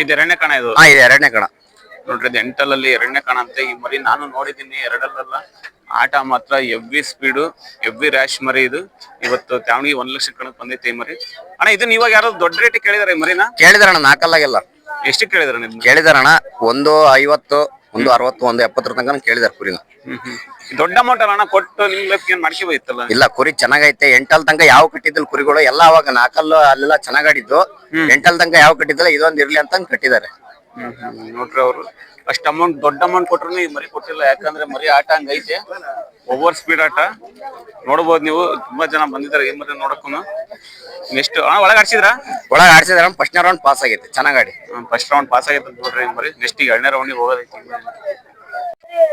ಇದು ಎರಡನೇ ಕಣ ಇದು. ಹಾ ಇದು ಎರಡನೇ ಕಣ. ನೋಡ್ರಿ ಇದು ಎಂಟಲಲ್ಲಿ ಎರಡನೇ ಕಣ ಅಂತ ಈ ಮರಿ ನಾನು ನೋಡಿದ್ದೀನಿ ಎರಡಲ್ಲ ಆಟ ಮಾತ್ರ ಎವ್ವಿ ಸ್ಪೀಡು ಎವ್ವಿ ರ್ಯಾಶ್ ಮರಿ ಇದು. ಇವತ್ತು ತ್ಯಾವಣಿಗೆ ಒಂದ್ ಲಕ್ಷ ಕಣಕ್ ಬಂದೈತೆ ಈ ಮರಿ. ಅಣ್ಣ ಇದನ್ನ ಇವಾಗ ಯಾರೋ ದೊಡ್ಡ ರೇಟ್ ಕೇಳಿದಾರೆ ಈ ಮರಿನ? ಕೇಳಿದಾರಣ್ಣ ನಾಲ್ಕಲ್ಲಾಗೆಲ್ಲ. ಎಷ್ಟು ಕೇಳಿದಾರೆ ನಿಮ್ಗೆ ಕೇಳಿದಾರಣ್ಣ ಒಂದು ಐವತ್ತು ಒಂದು ಅರವತ್ತು ಒಂದು ಎಪ್ಪತ್ತರ ತನಕ ಕೇಳಿದಾರೆ ಕುರಿನ. ದೊಡ್ಡ ಅಮೌಂಟ್ ಅಲ್ಲ ಅಣ್ಣ ಕೊಟ್ಟು ನಿಮ್ ಲೈಫ್ ಏನ್ ಇಲ್ಲ ಕುರಿ ಚೆನ್ನಾಗೈತೆ. ಎಂಟಲ್ ತನಕ ಯಾವ ಕಟ್ಟಿದ್ದಲ್ಲಿ ಕುರಿಗಳು. ಎಲ್ಲ ಅವಾಗ ನಾಲ್ಕಲ್ಲು ಅಲ್ಲೆಲ್ಲ ಚೆನ್ನಾಗಾಡಿದ್ದು. ಎಂಟಲ್ ತನಕ ಯಾವ ಕಟ್ಟಿದ್ದಲ್ಲ ಇದೊಂದು ಇರ್ಲಿ ಅಂತ ಕಟ್ಟಿದ್ದಾರೆ. ನೋಡ್ರಿ ಅವರು. ಅಷ್ಟ್ ಅಮೌಂಟ್ ದೊಡ್ಡ ಅಮೌಂಟ್ ಕೊಟ್ರು ಈ ಮರಿ ಕೊಟ್ಟಿಲ್ಲ. ಯಾಕಂದ್ರೆ ಮರಿ ಆಟ ಹಂಗೈತೆ ಓವರ್ ಸ್ಪೀಡ್ ಆಟ. ನೋಡ್ಬೋದು ನೀವು. ತುಂಬಾ ಜನ ಬಂದಿದ್ದಾರೆ ಈ ಮರಿ ನೋಡಕ್ಕೂ ನೆಕ್ಸ್ಟ್ ಹಾ ಒಳಗ್ ಆಡ್ಸಿದ್ರ? ಒಳಗೆ ಆಡ್ಸಿದಾರ ಫಸ್ಟ್ ರೌಂಡ್ ಪಾಸ್ ಆಗೈತೆ. ಚೆನ್ನಾಗಾಡಿ ಫಸ್ಟ್ ರೌಂಡ್ ಪಾಸ್ ಆಗೈತೆ ಅಂತ ನೋಡ್ರಿ ಮರಿ ನೆಕ್ಸ್ಟ್ ಈಗ ಎರಡನೇ ರೌಂಡಿಗೆ ಹೋಗೋದೈತಿ.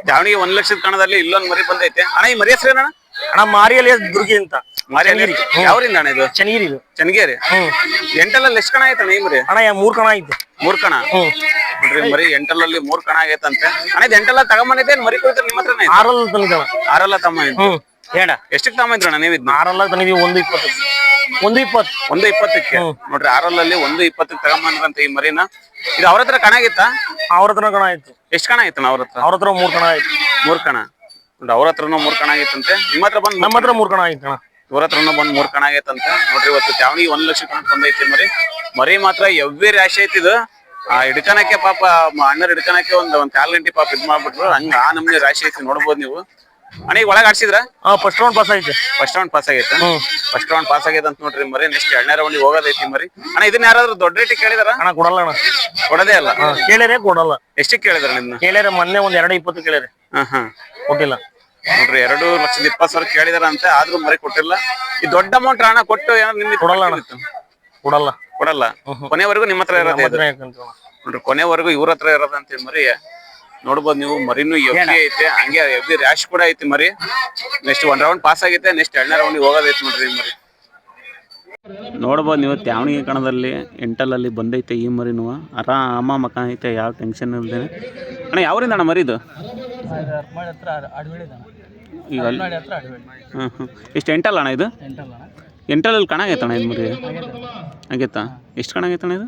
ದಾವಣಿಗೆ ಒಂದ್ ಲಕ್ಷದ ಕಣದಲ್ಲಿ ಇಲ್ಲೊಂದ್ ಮರಿ ಬಂದೈತೆ. ಅಣ್ಣ ಈ ಮರಿ ಹೆಸರೇನ ಅಣ್ಣ? ಮಾರಿಯಲ್ಲಿ ದುರ್ಗಿ ಅಂತ. ಮಾರಿ ಯಾವ್ರಿಂದ ಅಣ್ಣ ಇದು? ಚನ್ನಗಿರಿ ಇದು. ಚನ್ನಗೇರಿ? ಎಂಟಲ್ಲಿ ಎಷ್ಟು ಕಣ ಐತಣ್ಣ ಈ ಮರಿ? ಅಣ್ಣ ಯಾ ಮೂರ್ ಕಣ ಐತೆ ಮೂರ್ ಕಣ? ನೋಡ್ರಿ ಮರಿ ಎಂಟಲಲ್ಲಿ ಮೂರ್ ಕಣ ಆಗೈತಂತೆ. ಅಣ್ಣ ಇದು ಎಂಟಲ್ಲ ತಗೊಂಬಂದೈತೆ ಏನ್ ಮರಿ ಕೊಯ್ತಾರೆ ನಿಮ್ಮ ಹತ್ರನೇ ಐತೆ? ಆರಲ್ಲ ತಂದಿದ್ದಣ ಆರಲ್ಲ ತಮ್ಮ ಹೇಳ. ಎಷ್ಟಕ್ಕೆ ತಗೊಂಬಂದ್ರಣ್ಣ ನೀವು ಇದನ್ನ? ಆರಲ್ಲ ತಂದಿದೀವಿ ಒಂದು ಇಪ್ಪತ್ತು. ಒಂದು ಇಪ್ಪತ್ತು ಒಂದು ಇಪ್ಪತ್ತಕ್ಕೆ. ನೋಡ್ರಿ ಆರಲ್ಲಿ ಒಂದು ಇಪ್ಪತ್ತಕ್ಕೆ ತಗೊಂಬಂದ್ರಂತ ಈ ಮರಿನ. ಇದು ಅವ್ರ ಹತ್ರ ಕಣ ಆಗಿತ್ತಾ? ಅವ್ರ ಹತ್ರ ಕಣ ಆಯ್ತು. ಎಷ್ಟು ಕಣ ಆಯ್ತು ಅವ್ರ ಹತ್ರ? ಅವ್ರ ಹತ್ರ ಮೂರ್ ಕಣ ಆಯ್ತು. ಮೂರ್ ಕಣ. ನೋಡ್ರಿ ಅವ್ರ ಹತ್ರನೂ ಮೂರ್ ಕಣ ಆಗಿತ್ತಂತೆ. ನಿಮ್ಮ ಹತ್ರ ಬಂದ್ ನಮ್ಮ ಹತ್ರ ಮೂರ್ ಕಣ ಆಯ್ತು ಕಣ. ಇವ್ರ ಹತ್ರನೂ ಬಂದ್ ಮೂರ್ ಕಣ ಆಗೈತಂತೆ. ನೋಡ್ರಿ ಇವತ್ತು ತ್ಯಾವಣಿಗೆ ಒಂದ್ ಲಕ್ಷ ಕಣ ಬಂದೈತಿ ಮರಿ. ಮರಿ ಮಾತ್ರ ಎವ್ರಿ ರಾಶಿ ಐತಿ ಇದು. ಆ ಹಿಡ್ಕನಕ್ಕೆ ಪಾಪ ಅಣ್ಣರ್ ಹಿಡ್ಕನಕ್ಕೆ ಒಂದ್ ಒಂದ್ ಕಾಲ್ ಗಂಟೆ ಪಾಪ ಇದ್ ಮಾಡ್ಬಿಟ್ರು. ಹಂಗ ಆ ನಮ್ಗೆ ರಾಶಿ ಐತಿ ನೋಡ್ಬೋದು ನೀವು. ಅಣ್ಣ ಈಗ ಒಳಗ್ ಆಡ್ಸಿದ್ರ? ಹಾ ಫಸ್ಟ್ ರೌಂಡ್ ಪಾಸ್ ಐತೆ ಫಸ್ಟ್ ರೌಂಡ್ ಪಾಸ್ ಆಗೈತೆ ಫಸ್ಟ್ ರೌಂಡ್ ಪಾಸ್ ಆಗೈತೆ ಅಂತ ನೋಡ್ರಿ ಮರಿ ನೆಕ್ಸ್ಟ್ ಎರಡನೇ ರೌಂಡಿಗೆ ಹೋಗೋದೈತಿ ಮರಿ. ಅಣ್ಣ ಇದನ್ನ ಯಾರಾದ್ರೂ ದೊಡ್ಡ ರೇಟಿಗೆ ಕೇಳಿದಾರ? ಅಣ್ಣ ಕೊಡಲ್ಲ ಅಣ್ಣ. ಕೊಡದೇ ಅಲ್ಲ? ಕೇಳಿದ್ರೆ ಕೊಡಲ್ಲ. ಎಷ್ಟಕ್ಕೆ ಕೇಳಿದ್ರ ನಿಮ್ನ? ಕೇಳಿದ್ರೆ ಮೊನ್ನೆ ಒಂದ್ ಎರಡು ಇಪ್ಪತ್ತು ಕೇಳಿದ್ರೆ. ಹಾ ಹಾ. ಕೊಟ್ಟಿಲ್ಲ. ನೋಡ್ರಿ ಎರಡು ಲಕ್ಷದ ಇಪ್ಪತ್ತು ಸಾವಿರ ಕೇಳಿದಾರ ಅಂತ ಆದ್ರೂ ಮರಿ ಕೊಟ್ಟಿಲ್ಲ. ಈ ದೊಡ್ಡ ಅಮೌಂಟ್ ಹಣ ಕೊಟ್ಟು ಏನಾದ್ರು ನಿಮ್ಗೆ ಕೊಡಲ್ಲ ಅಣ್ಣ. ಕೊಡಲ್ಲ. ಕೊಡಲ್ಲ. ಕೊನೆವರೆಗೂ ನಿಮ್ಮ ಹತ್ರ ಇರೋದೇ. ನೋಡ್ರಿ ಕೊನೆವರೆಗೂ ಇವ್ರ ಹತ್ರ ಇರೋದಂತ ಮರಿ. ನೋಡ್ಬೋದು ನೀವು ಮರಿನು ಎಫ್ಡಿ ಐತೆ ಹಂಗೆ ಎಫ್ಡಿ ರ್ಯಾಶ್ ಕೂಡ ಐತಿ ಮರಿ. ನೆಕ್ಸ್ಟ್ ಒನ್ ರೌಂಡ್ ಪಾಸ್ ಆಗೈತೆ ನೆಕ್ಸ್ಟ್ ಎರಡನೇ ರೌಂಡಿಗೆ ಹೋಗೋದೈತಿ ನೋಡ್ರಿ ಮರಿ. ನೋಡ್ಬೋದು ನೀವು ತ್ಯಾವಣಿಗೆ ಕಣದಲ್ಲಿ ಎಂಟಲಲ್ಲಿ ಬಂದೈತೆ ಈ ಮರಿನು. ಆರಾಮ ಮಕ ಐತೆ ಯಾವ ಟೆನ್ಷನ್ ಇಲ್ದೇನೆ. ಅಣ್ಣ ಯಾವ್ರಿಂದ ಅಣ್ಣ ಮರಿದು ಈಗ ಹಾಂ ಹಾಂ ಎಷ್ಟು ಎಂಟಲ್ಲ ಅಣ್ಣ ಇದು? ಎಂಟಲಲ್ಲಿ ಕಣ ಆಗೈತಣ್ಣ ಇದು ಮರಿ? ಆಗೈತಾ? ಎಷ್ಟು ಕಣ ಆಗೈತಣ್ಣ ಇದು?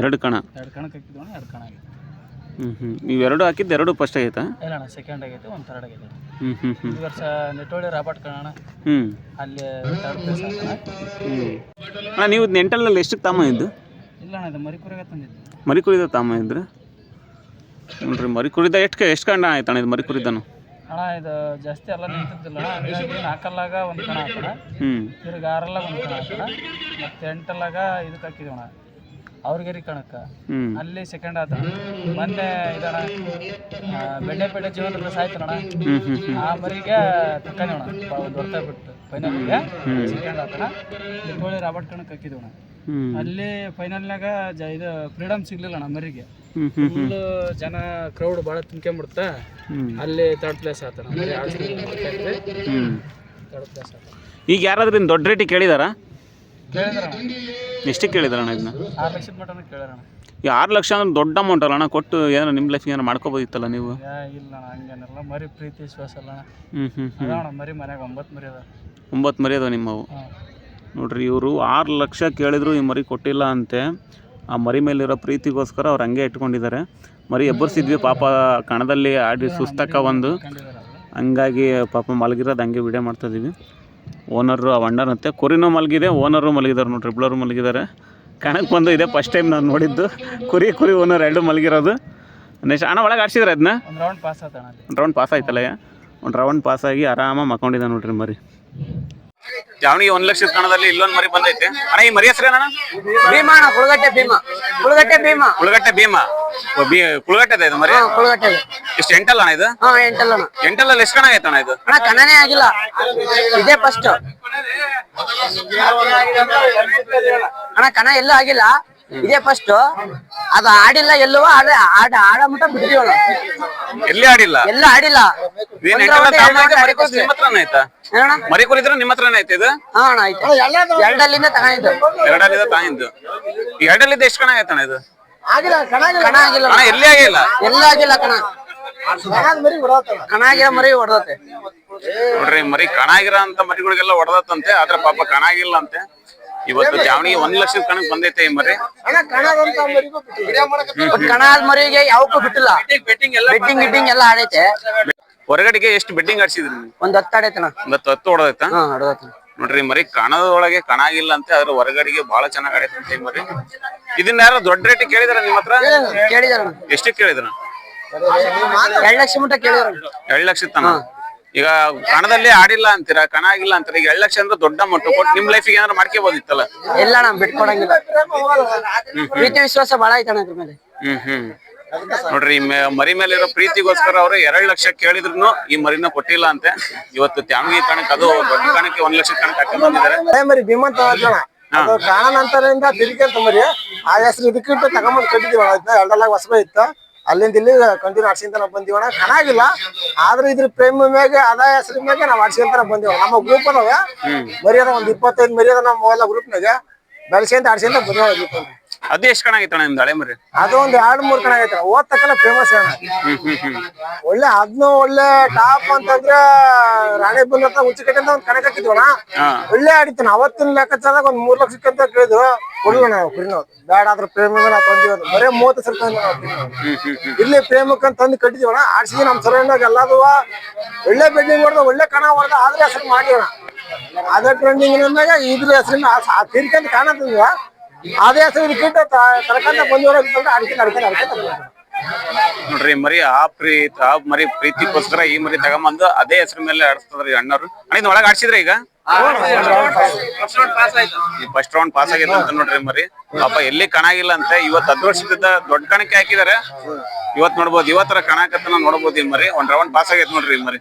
ಎರಡು ಕಣ ಎರಡು ಕಣಕ್ಕೆ ಹಾಕಿದ್ವಣ ಎರಡು ಕಣ ಆಗೈತೆ. ಹ್ಞೂ ಹ್ಞೂ ನೀವು ಎರಡು ಹಾಕಿದ್ದು ಎರಡು ಫಸ್ಟ್ ಆಗೈತಾ? ಇಲ್ಲ ಅಣ್ಣ ಸೆಕೆಂಡ್ ಆಗೈತೆ ಒಂದು ಥರ್ಡ್ ಆಗೈತೆ. ಹ್ಞೂ ಹ್ಞೂ ಹ್ಞೂ ಈ ವರ್ಷ ನೆಟ್ಟೋಳಿ ರಾಬರ್ಟ್ ಕಣ ಹ್ಞೂ ಅಲ್ಲಿ ಥರ್ಡ್ ಪ್ಲೇಸ್ ಹ್ಞೂ ಅಣ್ಣ ನೀವು ನೆಂಟಲ್ಲಲ್ಲಿ ಎಷ್ಟು ತಾಮ ಇದ್ದು? ಇಲ್ಲ ಅಣ್ಣ ಇದು ಮರಿಪುರಾಗ ತಂದಿದ್ದು. ಮರಿ ಕುರಿದ ತಾಮ ಇದ್ರೆ? ನೋಡ್ರಿ ಮರಿ ಕುರಿದ ಎಷ್ಟು ಎಷ್ಟು ಕಂಡ ಆಯ್ತಣ್ಣ ಇದು ಮರಿ ಕುರಿದನು ಅಣ್ಣ ಇದು ಜಾಸ್ತಿ ಎಲ್ಲ ನಿಂತಿದ್ದಿಲ್ಲ. ಅಣ್ಣ ಹಂಗಾಗಿ ನಾಲ್ಕಲ್ಲಾಗ ಒಂದು ಕಣ ಹಾಕಣ ಹ್ಞೂ ತಿರ್ಗಿ ಆರಲ್ಲಾಗ ಒಂದು ಕಣ ಹಾಕಣ ಮತ್ತು ಎಂಟಲ್ಲಾಗ ಇದಕ್ಕೆ ಹಾಕಿದವಣ ಅವ್ರಿಗೇರಿ ಕಣಕ್ಕ. ಅಲ್ಲಿ ಸೆಕೆಂಡ್ ಆತ. ಮೊನ್ನೆ ಇದಣ ಬೆಣ್ಣೆಪೇಟೆ ಜೀವನ ಸಾಯ್ತಣ್ಣ ಆ ಮರಿಗೆ ತಕ್ಕಣ ಒಂದು ವರ್ಷ ಬಿಟ್ಟು. ಫೈನಲ್ಗೆ ಸೆಕೆಂಡ್ ಆತಣ ನಿಟ್ಟೋಳಿ ರಾಬರ್ಟ್ ಕಣಕ್ ಹಾಕಿದವಣ ಅಲ್ಲಿ ಫೈನಲ್ನಾಗ ಜ ಇದು ಫ್ರೀಡಮ್ ಸಿಗ್ಲಿಲ್ಲ ಅಣ್ಣ ಮರಿಗೆ. ಫುಲ್ ಜನ ಕ್ರೌಡ್ ಭಾಳ ತುಂಬ್ಕೊಂಬಿಡ್ತಾ. ಅಲ್ಲಿ ತರ್ಡ್ ಪ್ಲೇಸ್ ಆತಣ ಥರ್ಡ್ ಪ್ಲೇಸ್ ಆತ. ಈಗ ಯಾರಾದ್ರೂ ದೊಡ್ಡ ರೇಟಿಗೆ ಕೇಳಿದಾರಾ? ಎಷ್ಟಕ್ಕೆ ಕೇಳಿದಾರಣ್ಣ ಇದನ್ನ? ಆರು ಲಕ್ಷದ ಮಟನ ಕೇಳಿರಣ ಈ ಆರು ಲಕ್ಷ ಅಂದ್ರೆ ದೊಡ್ಡ ಅಮೌಂಟ್ ಅಲ್ಲ ಅಣ್ಣ? ಕೊಟ್ಟು ಏನೋ ನಿಮ್ಮ ಲೈಫ್ ಏನೋ ಮಾಡ್ಕೋಬೋದಿತ್ತಲ್ಲ ನೀವು? ಇಲ್ಲ ಅಣ್ಣ ಹಂಗೇನಿಲ್ಲ. ಮರಿ ಪ್ರೀತಿ ವಿಶ್ವಾಸ ಅಲ್ಲ ಹ್ಞೂ ಹ್ಞೂ ಅಣ್ಣ ಮರಿ ಮನ್ಯಾಗ ಒಂಬತ್ತು ಮರಿ ಅದ ಒಂಬತ್ತು ಮರಿ ಅದಾವ ನಿಮ್ಮವು? ನೋಡ್ರಿ ಇವರು ಆರು ಲಕ್ಷ ಕೇಳಿದ್ರು ಈ ಮರಿ ಕೊಟ್ಟಿಲ್ಲ ಅಂತೆ. ಆ ಮರಿ ಮೇಲಿರೋ ಪ್ರೀತಿಗೋಸ್ಕರ ಅವ್ರು ಹಂಗೆ ಇಟ್ಕೊಂಡಿದ್ದಾರೆ. ಮರಿ ಎಬ್ಬರ್ಸಿದ್ವಿ ಪಾಪ ಕಣದಲ್ಲಿ ಆಡಿ ಸುಸ್ತಕ ಒಂದು. ಹಂಗಾಗಿ ಪಾಪ ಮಲಗಿರೋದು ಹಂಗೆ ವಿಡಿಯೋ ಮಾಡ್ತಾ ಮಾಡ್ತಾಯಿದ್ದೀವಿ ಓನರು ಆ ಅಣ್ಣನಂತೆ ಕುರಿನೂ ಮಲಗಿದೆ ಓನರು ಮಲಗಿದ್ದಾರೆ ನೋಡ್ರಿ ಇಬ್ಬರು ಮಲಗಿದ್ದಾರೆ. ಕಣಕ್ಕೆ ಬಂದು ಇದೆ ಫಸ್ಟ್ ಟೈಮ್ ನಾನು ನೋಡಿದ್ದು. ಕುರಿ ಕುರಿ ಓನರ್ ಎರಡು ಮಲಗಿರೋದು. ನೆಕ್ಸ್ಟ್ ಅಣ್ಣ ಒಳಗೆ ಆಡ್ಸಿದ್ರೆ ಅದನ್ನ ಒಂದು ರೌಂಡ್ ಪಾಸ್ ಆತಣ ಅಲ್ಲಿ. ಒಂದು ರೌಂಡ್ ಪಾಸ್ ಆಯ್ತಲ್ಲ ಒಂದು ರೌಂಡ್ ಪಾಸ್ ಆಗಿ ಆರಾಮಾಗಿ ಮಕ್ಕೊಂಡಿದ್ದೆ ನೋಡ್ರಿ ಮರಿ. ಚಾವಣಿಗೆ ಒಂದ್ ಲಕ್ಷದ ಕಣದಲ್ಲಿ ಇಲ್ಲೊಂದ್ ಮರಿ ಬಂದೈತೆ. ಅಣ್ಣ ಈ ಮರಿ ಹೆಸರೇನ ಭೀಮಾ ಅಣ್ಣ ಕುಳಗಟ್ಟೆ ಭೀಮಾ. ಕುಳಗಟ್ಟೆ ಭೀಮಾ. ಕುಳಗಟ್ಟೆ ಭೀಮ? ಕುಳಗಟ್ಟೆ ಇದು ಮರಿ? ಕುಳಗಟ್ಟೆ ಎಷ್ಟು ಎಂಟಲ್ಲ ಅಣ್ಣ ಇದು? ಹಾ ಎಂಟಲ್ಲ ಅಣ್ಣ. ಎಂಟಲ್ಲಲ್ಲಿ ಎಷ್ಟು ಕಣ ಆಯ್ತಣ್ಣ ಅಣ್ಣ ಇದು? ಅಣ್ಣ ಕಣನೇ ಆಗಿಲ್ಲ. ಇದೇ ಫಸ್ಟ್ ಅಣ್ಣ ಕಣ ಎಲ್ಲೂ ಆಗಿಲ್ಲ. ಇದೇ ಫಸ್ಟ್ ಅದು ಆಡಿಲ್ಲ ಎಲ್ಲೋ ಆಡ ಆಡ ಆಡ ಮಟ್ಟ ಬಿಟ್ಟಿದೀವಿ ಅಣ್ಣ ಎಲ್ಲಿ ಆಡಿಲ್ಲ? ಎಲ್ಲ ಆಡಿಲ್ಲ. ಇದೇನ್ round ಮರಿ ಕುರಿತು ನಿಮ್ಮ ಹತ್ರನೇ ಆಯ್ತಾ? ಮರಿ ಕುರಿದ್ರೆ ನಿಮ್ಮ ಹತ್ರನೇ ಐತೆ ಇದು? ಹಾ ಅಣ್ಣ ಆಯ್ತು. ಎರಡಲ್ಲಿಂದ ತಗೊಂಡಿದ್ದು. ಎರಡಲ್ಲಿದ ತಾಯಿದ್ದು ಈ ಎರಡಲ್ಲಿದ್ದ ಎಷ್ಟು ಕಣ ಆಯ್ತಣ ಅಣ್ಣ ಇದು ಕಣ ಆಗಿಲ್ಲ. ಅಣ್ಣ ಎಲ್ಲಿ ಆಗಿಲ್ಲ? ಎಲ್ಲ ಆಗಿಲ್ಲ ಕಣ. ಕಣ ಆಗಿರೋ ಮರಿ ಹೊಡೆದತ್ತೆ. ನೋಡ್ರಿ ಮರಿ ಕಣ ಆಗಿರೋ ಅಂತ ಮರಿಗಳಿಗೆಲ್ಲ ಹೊಡೆದತ್ತಂತೆ ಆದ್ರೆ ಪಾಪ ಕಣಾಗಿಲ್ಲ ಅಂತೆ. ಇವತ್ತು ಚಾವಣಿ ಒಂದ್ ಲಕ್ಷದ ಕಣಕ್ ಬಂದೈತೆ ಮರಿ ಕಣ ಆದ್ ಮರಿಗೆ ಯಾವಕ್ಕೂ ಬಿಟ್ಟಿಲ್ಲ. ಬೆಟ್ಟಿಂಗ್ ಗಿಟ್ಟಿಂಗ್ ಎಲ್ಲ ಆಡೈತೆ. ಹೊರಗಡೆಗೆ ಎಷ್ಟು ಬೆಟ್ಟಿಂಗ್ ಆಡ್ಸಿದ್ರಿ ಒಂದ್ ಹತ್ತು ಆಡೈತಣ ಒಂದ್ ಹತ್ತು ಹತ್ತು ಹಾ ಹೊಡೆದೈತಣ ನೋಡ್ರಿ ಮರಿ ಕಣದೊಳಗೆ ಕಣ ಆಗಿಲ್ಲ ಅಂತ ಅದ್ರ ಹೊರಗಡೆಗೆ ಬಹಳ ಚೆನ್ನಾಗ್ ಆಡೈತೆ ಅಂತ ಮರಿ ಇದನ್ನ ಯಾರು ದೊಡ್ಡ ರೇಟ್ ಕೇಳಿದಾರ ನಿಮ್ ಹತ್ರ? ಕೇಳಿದಾರ ಎಷ್ಟು ಕೇಳಿದ್ರ? ಎರಡ್ ಲಕ್ಷ ಮಟ್ಟ ಕೇಳಿದಾರ ಎರಡ್ ಲಕ್ಷ ತನ ಈಗ ಕಣದಲ್ಲಿ ಆಡಿಲ್ಲ ಅಂತೀರಾ? ಕಣ ಆಗಿಲ್ಲ ಅಂತೀರಾ? ಈಗ ಎರಡು ಲಕ್ಷ ಅಂದ್ರೆ ದೊಡ್ಡ ಮೊಟ್ಟ ಕೊಟ್ಟು ನಿಮ್ ಲೈಫ್ ಏನಾದ್ರು ಮಾಡ್ಕೋಬೋದಿತ್ತಲ್ಲ? ಎಲ್ಲ ನಾ ಬಿಟ್ಕೊಡಂಗಿಲ್ಲ. ಪ್ರೀತಿ ವಿಶ್ವಾಸ ಬಹಳ ಐತಣ ಇದ್ರ ಮೇಲೆ. ಹ್ಮ್ ಹ್ಮ್. ನೋಡ್ರಿ ಮರಿ ಮೇಲೆ ಇರೋ ಪ್ರೀತಿಗೋಸ್ಕರ ಅವರು ಎರಡ್ ಲಕ್ಷ ಕೇಳಿದ್ರು ಈ ಮರಿನ ಕೊಟ್ಟಿಲ್ಲ ಅಂತೆ. ಇವತ್ತು ತ್ಯಾಮಗಿ ಕಣಕ್ ಅದು ದೊಡ್ಡ ಕಣಕ್ಕೆ ಒಂದ್ ಲಕ್ಷ ಕಣಕ್ ಹಾಕೊಂಡ್ ಬಂದಿದ್ದಾರೆ. ಮರಿ ಭೀಮಂತ ಅದು ತಿರುಗಿ ಮರಿ. ಆ ಹೆಸರು ಇದಕ್ಕಿಟ್ಟು ತಗೊಂಬಂದ್ ಕಟ್ಟಿದ್ವಿ ಎರಡಲ್ಲ ಹೊಸಬ ಇತ್ತು. ಅಲ್ಲಿಂದ ಇಲ್ಲಿ ಕಂಟಿನ್ಯೂ ಆಡ್ಸಿಂತ ನಾವು ಬಂದಿವಣ ಚೆನ್ನಾಗಿಲ್ಲ. ಆದ್ರೆ ಇದ್ರ ಪ್ರೇಮ ಮ್ಯಾಗ, ಆದಾಯ ಹೆಸರು ಮ್ಯಾಗೆ ನಾವು ಆಡ್ಸಿಂತ ಬಂದಿವ ನಮ್ಮ ಗ್ರೂಪ್ ಅದಾವ. ಮರ್ಯಾದ ಒಂದ್ ಇಪ್ಪತ್ತೈದು ಮರ್ಯಾದ ನಮ್ಮ ಎಲ್ಲ ಗ್ರೂಪ್ನಾಗ ಬೆಳೆಸಿಂತ ಆಡ್ಸಿಂತ ಬಂದಿವ ಅದು ಎಷ್ಟು ಕಣ ಆಗಿತ್ತು ನಿಮ್ದು ಹಳೆ ಮರಿ ಅದು ಒಂದ್ ಎರಡ್ ಮೂರ್ ಕಣ ಆಗೈತೆ. ಓದ್ತಕ್ಕ ಫೇಮಸ್ ಅಣ್ಣ. ಒಳ್ಳೆ ಅದ್ನು ಒಳ್ಳೆ ಟಾಪ್ ಅಂತಂದ್ರೆ ರಾಣಿ ಬಂದ ಉಚ್ಚಕಟ್ಟೆ ಅಂತ ಒಂದ್ ಕಣಕ್ ಹಾಕಿದ್ವಣ ಒಳ್ಳೆ ಆಡಿತಾನ ಅವತ್ತಿನ ಲೆಕ್ಕಾಚಾರದಾಗ ಒಂದ್ ಮೂರ್ ಲಕ್ಷಕ್ಕಿಂತ ಕೇಳಿದ್ರು. ಕೊಡ್ಲ ನಾವು ಕುರಿ ನಾವು ಬೇಡ ಅದ್ರ ಪ್ರೇಮಿಗೆ ನಾವು ತಂದಿವಿ ಬರೇ ಮೂವತ್ತು ಸಾವಿರ ತಂದ್ವಿ ನಾವು ಕುರಿ ನಾವು. ಹ್ಮ್ ಹ್ಮ್ ಹ್ಮ್. ಇಲ್ಲಿ ಪ್ರೇಮಕ್ಕೆ ಅಂತ ತಂದು ಕಟ್ಟಿದೀವಣ ಆಡ್ಸಿದ್ವಿ ನಮ್ಮ ಸರೌಂಡಾಗ ಎಲ್ಲದು ಒಳ್ಳೆ ಬೆಡ್ಡಿಂಗ್ ಹೊಡೆದ ಒಳ್ಳೆ ಕಣ ಹೊಡೆದ ಆದ್ರೆ ಹೆಸರು ಮಾಡಿವಣ ಅದೇ ಟ್ರೆಂಡಿಂಗ್ ಅಂದಾಗ ಇದ್ರ ಹೆಸರಿನ ತೀರ್ಕೊಂಡ್ ಕಾಣತ್ತಿದ್ವ. ಅದೇ ಬಂದಿವರ ಅಡಿಕೆ ಅಡಿಕೆ ನೋಡ್ರಿ ಮರಿ ಆ ಪ್ರೀತಿ ಆ ಮರಿ ಪ್ರೀತಿಗೋಸ್ಕರ ಈ ಮರಿ ತಗೊಂಬಂದು ಅದೇ ಹೆಸರು ಮೇಲೆ ಆಡಿಸ್ತದ್ರಿ ಅಣ್ಣವ್ರು. ಅಣ್ಣ ಇದ್ ಒಳಗ್ ಆಡ್ಸಿದ್ರೆ ಈಗ? ಫಸ್ಟ್ ರೌಂಡ್ ಪಾಸ್ ಆಗಿದೆ ಅಂತ ನೋಡ್ರಿ ಮರಿ. ಪಾಪ ಎಲ್ಲಿ ಕಣಾಗಿಲ್ಲ ಅಂತ. ಇವತ್ ಇವತ್ತು ಹತ್ತು ವರ್ಷದಿಂದ ದೊಡ್ಡ ಕಣಕ್ಕೆ ಹಾಕಿದಾರೆ. ಇವತ್ ನೋಡ್ಬೋದು ಇವತ್ತರ ಕಣಕತ್ತನ ನೋಡ್ಬೋದು ಈ ಮರಿ. ಒಂದ್ ರೌಂಡ್ ಪಾಸ್ ಆಗೈತೆ ನೋಡ್ರಿ ಈ ಮರಿ.